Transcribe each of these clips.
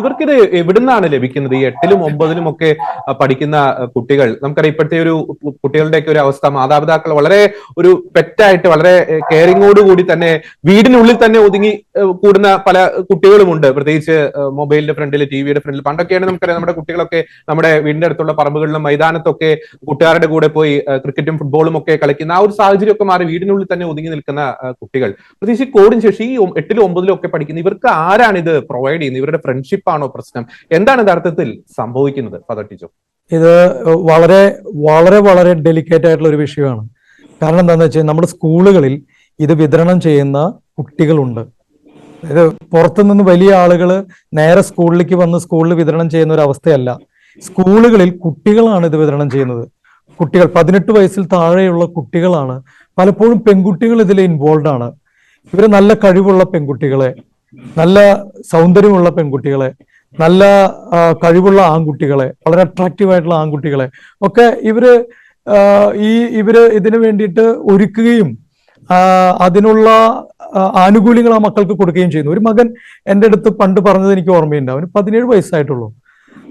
ഇവർക്കിത് എവിടുന്നാണ് ലഭിക്കുന്നത്? ഈ എട്ടിലും ഒമ്പതിലും ഒക്കെ പഠിക്കുന്ന കുട്ടികൾ. നമുക്കറിയാം ഇപ്പോഴത്തെ ഒരു കുട്ടികളുടെയൊക്കെ ഒരു അവസ്ഥ മാതാപിതാക്കൾ വളരെ ഒരു പെറ്റായിട്ട് വളരെ കെയറിങ്ങോട് കൂടി തന്നെ വീടിനുള്ളിൽ തന്നെ ഒതുങ്ങി കൂടുന്ന പല കുട്ടികളുമുണ്ട്. പ്രത്യേകിച്ച് മൊബൈലിന്റെ ഫ്രണ്ടിൽ ടിവിയുടെ ഫ്രണ്ടിൽ. പണ്ടൊക്കെയാണ് നമുക്കറിയാം നമ്മുടെ കുട്ടികളൊക്കെ നമ്മുടെ വീടിന്റെ അടുത്തുള്ള പറമ്പുകളിലും മൈതാനത്തൊക്കെ കൂട്ടുകാരുടെ കൂടെ പോയി ക്രിക്കറ്റും ഫുട്ബോളും ഒക്കെ കളിക്കുന്ന ആ ഒരു സാഹചര്യമൊക്കെ മാറി വീടിനുള്ളിൽ തന്നെ ഒതുങ്ങി നിൽക്കുന്ന കുട്ടികൾ. പ്രത്യേകിച്ച് കോടിന് ശേഷം ഈ എട്ടിലും ഒമ്പതിലും ഒക്കെ പഠിക്കുന്ന ഇവർക്ക് ആരാണ് ഇത് പ്രൊവൈഡ് ചെയ്യുന്നത്? ഇവരുടെ ഫ്രണ്ട്ഷിപ്പ് ആണോ പ്രശ്നം? എന്താണ് യഥാർത്ഥത്തിൽ സംഭവിക്കുന്നത് ടീച്ചർ ഇത് വളരെ വളരെ വളരെ ഡെലിക്കേറ്റ് ആയിട്ടുള്ള ഒരു വിഷയമാണ്. കാരണം എന്താണെന്ന് വെച്ചാൽ നമ്മുടെ സ്കൂളുകളിൽ ഇത് വിതരണം ചെയ്യുന്ന കുട്ടികളുണ്ട്. അതായത് പുറത്തുനിന്ന് വലിയ ആളുകൾ നേരെ സ്കൂളിലേക്ക് വന്ന് സ്കൂളിൽ വിതരണം ചെയ്യുന്ന ഒരു അവസ്ഥയല്ല. സ്കൂളുകളിൽ കുട്ടികളാണ് ഇത് വിതരണം ചെയ്യുന്നത്. കുട്ടികൾ പതിനെട്ട് വയസ്സിൽ താഴെയുള്ള കുട്ടികളാണ്. പലപ്പോഴും പെൺകുട്ടികൾ ഇതിൽ ഇൻവോൾവ് ആണ്. ഇവർ നല്ല കഴിവുള്ള പെൺകുട്ടികളെ നല്ല സൗന്ദര്യമുള്ള പെൺകുട്ടികളെ നല്ല കഴിവുള്ള ആൺകുട്ടികളെ വളരെ അട്രാക്റ്റീവ് ആയിട്ടുള്ള ആൺകുട്ടികളെ ഒക്കെ ഇവർ ഈ ഇവർ ഇതിനു വേണ്ടിയിട്ട് ഒരുക്കുകയും അതിനുള്ള ആനുകൂല്യങ്ങൾ ആ മക്കൾക്ക് കൊടുക്കുകയും ചെയ്യുന്നു. ഒരു മകൻ എന്റെ അടുത്ത് പണ്ട് പറഞ്ഞത് എനിക്ക് ഓർമ്മയുണ്ട്. അവന് പതിനേഴ് വയസ്സായിട്ടുള്ളൂ.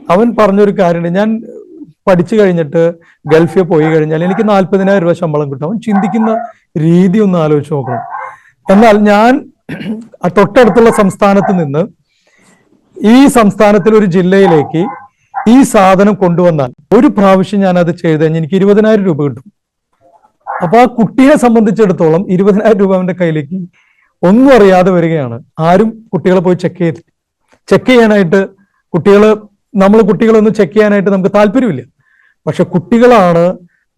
അവൻ പറഞ്ഞൊരു കാര്യമുണ്ട്. ഞാൻ പഠിച്ചു കഴിഞ്ഞിട്ട് ഗൾഫിൽ പോയി കഴിഞ്ഞാൽ എനിക്ക് നാൽപ്പതിനായിരം രൂപ ശമ്പളം കിട്ടും. അവൻ ചിന്തിക്കുന്ന രീതി ഒന്ന് ആലോചിച്ച് നോക്കണം. എന്നാൽ ഞാൻ തൊട്ടടുത്തുള്ള സംസ്ഥാനത്ത് നിന്ന് ഈ സംസ്ഥാനത്തിൽ ഒരു ജില്ലയിലേക്ക് ഈ സാധനം കൊണ്ടുവന്നാൽ ഒരു പ്രാവശ്യം ഞാൻ അത് ചെയ്ത് കഴിഞ്ഞാൽ എനിക്ക് ഇരുപതിനായിരം രൂപ കിട്ടും. അപ്പൊ ആ കുട്ടിയെ സംബന്ധിച്ചിടത്തോളം ഇരുപതിനായിരം രൂപ അവന്റെ കയ്യിലേക്ക് ഒന്നും അറിയാതെ വരികയാണ്. ആരും കുട്ടികളെ പോയി ചെക്ക് ചെയ്ത് ചെക്ക് ചെയ്യാനായിട്ട് കുട്ടികൾ നമ്മൾ കുട്ടികളൊന്നും ചെക്ക് ചെയ്യാനായിട്ട് നമുക്ക് താല്പര്യമില്ല. പക്ഷെ കുട്ടികളാണ്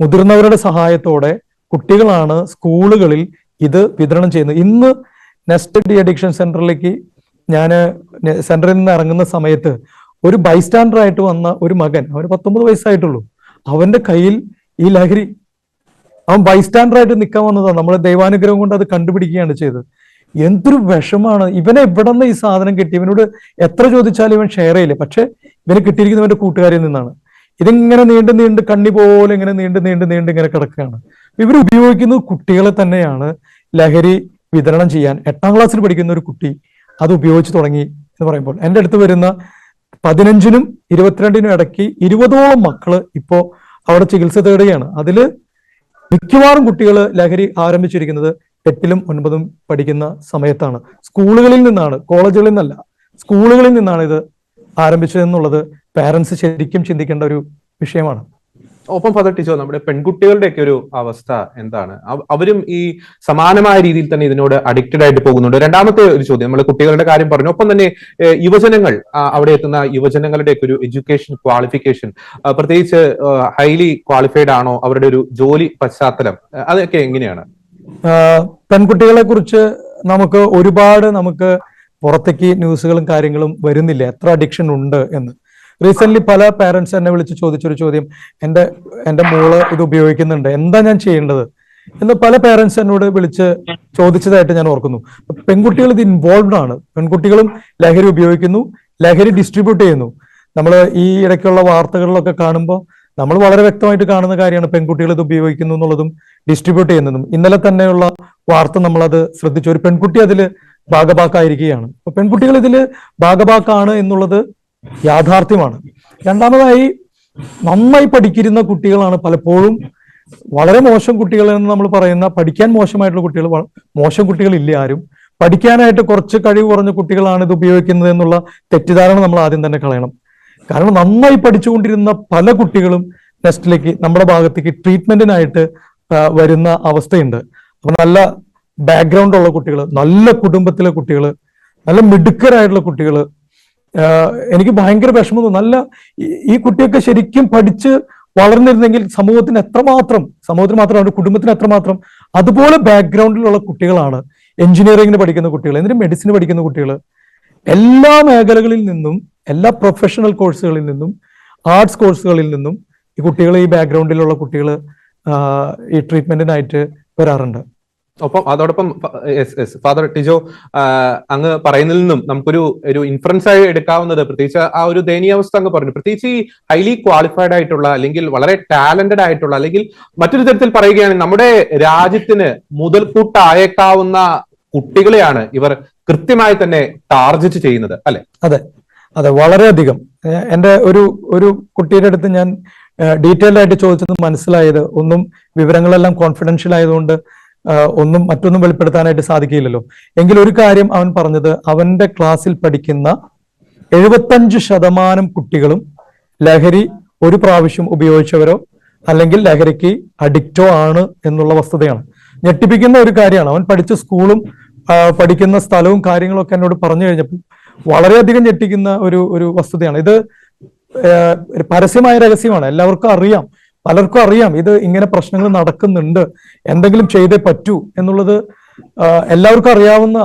മുതിർന്നവരുടെ സഹായത്തോടെ കുട്ടികളാണ് സ്കൂളുകളിൽ ഇത് വിതരണം ചെയ്യുന്നത്. ഇന്ന് നെസ്റ്റ് ഡി അഡിക്ഷൻ സെന്ററിലേക്ക് ഞാൻ സെന്ററിൽ നിന്ന് ഇറങ്ങുന്ന സമയത്ത് ഒരു ബൈസ്റ്റാൻഡർ ആയിട്ട് വന്ന ഒരു മകൻ അവന് പത്തൊമ്പത് വയസ്സായിട്ടുള്ളൂ. അവന്റെ കയ്യിൽ ഈ ലഹരി അവൻ ബൈസ്റ്റാൻഡർ ആയിട്ട് നിൽക്കാൻ വന്നതാണ് നമ്മൾ ദൈവാനുഗ്രഹം കൊണ്ട് അത് കണ്ടുപിടിക്കുകയാണ് ചെയ്തത്. എന്തൊരു വിഷമാണ്. ഇവനെ എവിടെ നിന്ന് ഈ സാധനം കിട്ടി? ഇവനോട് എത്ര ചോദിച്ചാലും ഇവൻ ഷെയർ ചെയ്യില്ല. പക്ഷെ ഇവന് കിട്ടിയിരിക്കുന്നവന്റെ കൂട്ടുകാരിൽ നിന്നാണ്. ഇതിങ്ങനെ നീണ്ട് നീണ്ട് കണ്ണി പോലെ ഇങ്ങനെ നീണ്ട് നീണ്ട് നീണ്ട് ഇങ്ങനെ കിടക്കുകയാണ്. ഇവർ ഉപയോഗിക്കുന്നത് കുട്ടികളെ തന്നെയാണ്. ലഹരി വിതരണം ചെയ്യാൻ എട്ടാം ക്ലാസ്സിൽ പഠിക്കുന്ന ഒരു കുട്ടി അത് ഉപയോഗിച്ച് തുടങ്ങി എന്ന് പറയുമ്പോൾ എന്റെ അടുത്ത് വരുന്ന പതിനഞ്ചിനും ഇരുപത്തിരണ്ടിനും ഇടയ്ക്ക് ഇരുപതോളം മക്കൾ ഇപ്പോൾ അവിടെ ചികിത്സ തേടുകയാണ്. അതിൽ മിക്കവാറും കുട്ടികൾ ലഹരി ആരംഭിച്ചിരിക്കുന്നത് എട്ടിലും ഒൻപതും പഠിക്കുന്ന സമയത്താണ്. സ്കൂളുകളിൽ നിന്നാണ് കോളേജുകളിൽ നിന്നല്ല സ്കൂളുകളിൽ നിന്നാണ് ഇത് ആരംഭിച്ചതെന്നുള്ളത് പാരൻസ് ശരിക്കും ചിന്തിക്കേണ്ട ഒരു വിഷയമാണ്. ഒപ്പം ഫദർ ടീച്ചർ നമ്മുടെ പെൺകുട്ടികളുടെയൊക്കെ ഒരു അവസ്ഥ എന്താണ്? അവരും ഈ സമാനമായ രീതിയിൽ തന്നെ ഇതിനോട് അഡിക്റ്റഡ് ആയിട്ട് പോകുന്നുണ്ട്. രണ്ടാമത്തെ ഒരു ചോദ്യം നമ്മൾ കുട്ടികളുടെ കാര്യം പറഞ്ഞു. ഒപ്പം തന്നെ യുവജനങ്ങൾ അവിടെ എത്തുന്ന യുവജനങ്ങളുടെയൊക്കെ ഒരു എഡ്യൂക്കേഷൻ ക്വാളിഫിക്കേഷൻ പ്രത്യേകിച്ച് ഹൈലി ക്വാളിഫൈഡ് ആണോ അവരുടെ ഒരു ജോലി പശ്ചാത്തലം അതൊക്കെ എങ്ങനെയാണ്? പെൺകുട്ടികളെ കുറിച്ച് നമുക്ക് ഒരുപാട് നമുക്ക് പുറത്തേക്ക് ന്യൂസുകളും കാര്യങ്ങളും വരുന്നില്ല. എത്ര അഡിക്ഷൻ ഉണ്ട് എന്ന്. റീസെന്റ് പല പാരന്റ്സ് എന്നെ വിളിച്ച് ചോദിച്ചൊരു ചോദ്യം. എന്റെ എന്റെ മോൾ ഇത് ഉപയോഗിക്കുന്നുണ്ട്. എന്താ ഞാൻ ചെയ്യേണ്ടത്? എന്ന് പല പാരന്റ്സ് എന്നോട് വിളിച്ച് ചോദിച്ചതായിട്ട് ഞാൻ ഓർക്കുന്നു. പെൺകുട്ടികൾ ഇത് ഇൻവോൾവ്ഡ് ആണ്. പെൺകുട്ടികളും ലഹരി ഉപയോഗിക്കുന്നു ലഹരി ഡിസ്ട്രിബ്യൂട്ട് ചെയ്യുന്നു. നമ്മൾ ഈ ഇടയ്ക്കുള്ള വാർത്തകളിലൊക്കെ കാണുമ്പോൾ നമ്മൾ വളരെ വ്യക്തമായിട്ട് കാണുന്ന കാര്യമാണ് പെൺകുട്ടികൾ ഇത് ഉപയോഗിക്കുന്നു എന്നുള്ളതും ഡിസ്ട്രിബ്യൂട്ട് ചെയ്യുന്നതും. ഇന്നലെ തന്നെയുള്ള വാർത്ത നമ്മൾ അത് ശ്രദ്ധിച്ചു. ഒരു പെൺകുട്ടി അതിൽ ഭാഗഭാക്കായിരിക്കുകയാണ്. അപ്പൊ പെൺകുട്ടികൾ ഇതിൽ ഭാഗഭാക്കാണ് എന്നുള്ളത് യാഥാർത്ഥ്യമാണ്. രണ്ടാമതായി നന്നായി പഠിക്കുന്ന കുട്ടികളാണ് പലപ്പോഴും വളരെ മോശം കുട്ടികൾ എന്ന് നമ്മൾ പറയുന്ന പഠിക്കാൻ മോശമായിട്ടുള്ള കുട്ടികൾ മോശം കുട്ടികൾ ഇല്ല ആരും. പഠിക്കാനായിട്ട് കുറച്ച് കഴിവ് കുറഞ്ഞ കുട്ടികളാണ് ഇത് ഉപയോഗിക്കുന്നത് എന്നുള്ള തെറ്റിദ്ധാരണ നമ്മൾ ആദ്യം തന്നെ കളയണം. കാരണം നന്നായി പഠിച്ചുകൊണ്ടിരുന്ന പല കുട്ടികളും നെസ്റ്റിലേക്ക് നമ്മുടെ ഭാഗത്തേക്ക് ട്രീറ്റ്മെന്റിനായിട്ട് വരുന്ന അവസ്ഥയുണ്ട്. അപ്പൊ നല്ല ബാക്ക്ഗ്രൗണ്ട് ഉള്ള കുട്ടികൾ നല്ല കുടുംബത്തിലെ കുട്ടികൾ നല്ല മിടുക്കരായിട്ടുള്ള കുട്ടികൾ എനിക്ക് ഭയങ്കര വിഷമം നല്ല ഈ കുട്ടിയൊക്കെ ശരിക്കും പഠിച്ച് വളർന്നിരുന്നെങ്കിൽ സമൂഹത്തിന് എത്രമാത്രം സമൂഹത്തിന് മാത്രം അവരുടെ കുടുംബത്തിന് എത്രമാത്രം അതുപോലെ ബാക്ക്ഗ്രൗണ്ടിലുള്ള കുട്ടികളാണ്. എഞ്ചിനീയറിംഗിന് പഠിക്കുന്ന കുട്ടികൾ എന്തിനും മെഡിസിന് പഠിക്കുന്ന കുട്ടികൾ. എല്ലാ മേഖലകളിൽ നിന്നും എല്ലാ പ്രൊഫഷണൽ കോഴ്സുകളിൽ നിന്നും ആർട്സ് കോഴ്സുകളിൽ നിന്നും ഈ കുട്ടികൾ ഈ ബാക്ക്ഗ്രൗണ്ടിലുള്ള കുട്ടികൾ ഈ ട്രീറ്റ്മെന്റിനായിട്ട് വരാറുണ്ട്. ഒപ്പം അതോടൊപ്പം ഫാദർ ടിജോ അങ്ങ് പറയുന്നതിൽ നിന്നും നമുക്കൊരു ഒരു ഇൻഫറൻസ് ആയി എടുക്കാവുന്നത് പ്രത്യേകിച്ച് ആ ഒരു ദയനീയാവസ്ഥ അങ്ങ് പറഞ്ഞു. പ്രത്യേകിച്ച് ഈ ഹൈലി ക്വാളിഫൈഡ് ആയിട്ടുള്ള അല്ലെങ്കിൽ വളരെ ടാലന്റഡ് ആയിട്ടുള്ള അല്ലെങ്കിൽ മറ്റൊരു തരത്തിൽ പറയുകയാണെങ്കിൽ നമ്മുടെ രാജ്യത്തിന് മുതൽക്കൂട്ടായേക്കാവുന്ന കുട്ടികളെയാണ് ഇവർ കൃത്യമായി തന്നെ ടാർഗറ്റ് ചെയ്യുന്നത് അല്ലെ? അതെ അതെ വളരെയധികം. എന്റെ ഒരു ഒരു കുട്ടിയുടെ അടുത്ത് ഞാൻ ഡീറ്റെയിൽഡ് ആയിട്ട് ചോദിച്ചത് മനസ്സിലായത് ഒന്നും വിവരങ്ങളെല്ലാം കോൺഫിഡൻഷ്യൽ ആയതുകൊണ്ട് ഒന്നും മറ്റൊന്നും വെളിപ്പെടുത്താനായിട്ട് സാധിക്കില്ലല്ലോ. എങ്കിൽ ഒരു കാര്യം അവൻ പറഞ്ഞത് അവന്റെ ക്ലാസ്സിൽ പഠിക്കുന്ന എഴുപത്തഞ്ച് ശതമാനം കുട്ടികളും ലഹരി ഒരു പ്രാവശ്യം ഉപയോഗിച്ചവരോ അല്ലെങ്കിൽ ലഹരിക്ക് അഡിക്റ്റോ ആണ് എന്നുള്ള വസ്തുതയാണ്. ഞെട്ടിപ്പിക്കുന്ന ഒരു കാര്യമാണ്. അവൻ പഠിച്ച സ്കൂളും പഠിക്കുന്ന സ്ഥലവും കാര്യങ്ങളൊക്കെ എന്നോട് പറഞ്ഞു കഴിഞ്ഞപ്പോൾ വളരെയധികം ഞെട്ടിക്കുന്ന ഒരു ഒരു വസ്തുതയാണ്. ഇത് പരസ്യമായ രഹസ്യമാണ്. എല്ലാവർക്കും അറിയാം. പലർക്കും അറിയാം ഇത് ഇങ്ങനെ പ്രശ്നങ്ങൾ നടക്കുന്നുണ്ട്. എന്തെങ്കിലും ചെയ്തേ പറ്റൂ എന്നുള്ളത് എല്ലാവർക്കും അറിയാവുന്ന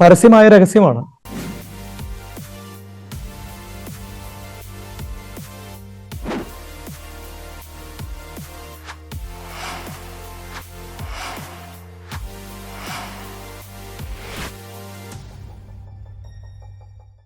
പരസ്യമായ രഹസ്യമാണ്.